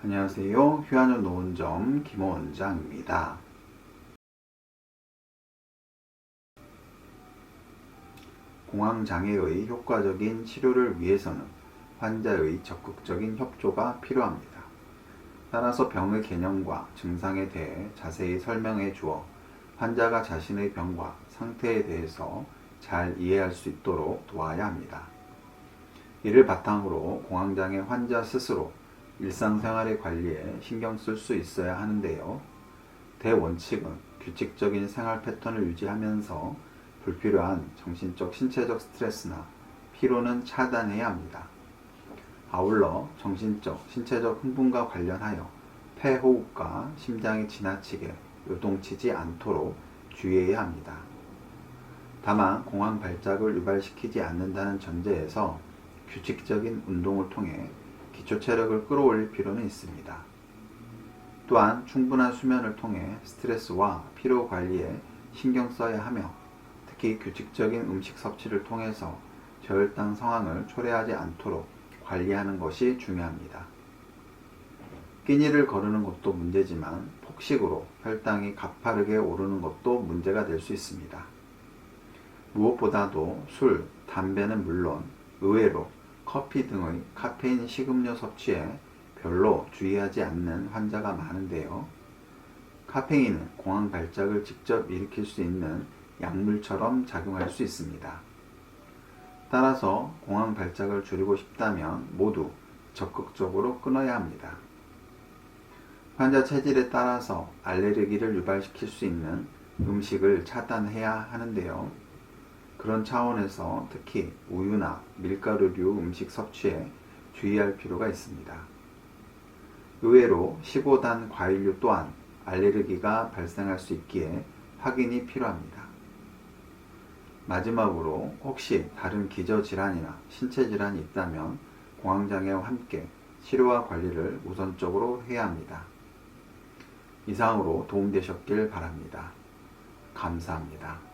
안녕하세요. 휴안현 노원점 김호 원장입니다. 공황장애의 효과적인 치료를 위해서는 환자의 적극적인 협조가 필요합니다. 따라서 병의 개념과 증상에 대해 자세히 설명해 주어 환자가 자신의 병과 상태에 대해서 잘 이해할 수 있도록 도와야 합니다. 이를 바탕으로 공황장애 환자 스스로 일상생활의 관리에 신경 쓸 수 있어야 하는데요. 대원칙은 규칙적인 생활 패턴을 유지하면서 불필요한 정신적, 신체적 스트레스나 피로는 차단해야 합니다. 아울러 정신적, 신체적 흥분과 관련하여 폐호흡과 심장이 지나치게 요동치지 않도록 주의해야 합니다. 다만 공황 발작을 유발시키지 않는다는 전제에서 규칙적인 운동을 통해 기초 체력을 끌어올릴 필요는 있습니다. 또한 충분한 수면을 통해 스트레스와 피로 관리에 신경 써야 하며 특히 규칙적인 음식 섭취를 통해서 저혈당 상황을 초래하지 않도록 관리하는 것이 중요합니다. 끼니를 거르는 것도 문제지만 폭식으로 혈당이 가파르게 오르는 것도 문제가 될 수 있습니다. 무엇보다도 술, 담배는 물론 의외로 커피 등의 카페인 식음료 섭취에 별로 주의하지 않는 환자가 많은데요. 카페인은 공황 발작을 직접 일으킬 수 있는 약물처럼 작용할 수 있습니다. 따라서 공황 발작을 줄이고 싶다면 모두 적극적으로 끊어야 합니다. 환자 체질에 따라서 알레르기를 유발시킬 수 있는 음식을 차단해야 하는데요. 그런 차원에서 특히 우유나 밀가루류 음식 섭취에 주의할 필요가 있습니다. 의외로 15단 과일류 또한 알레르기가 발생할 수 있기에 확인이 필요합니다. 마지막으로 혹시 다른 기저질환이나 신체질환이 있다면 공황장애와 함께 치료와 관리를 우선적으로 해야 합니다. 이상으로 도움되셨길 바랍니다. 감사합니다.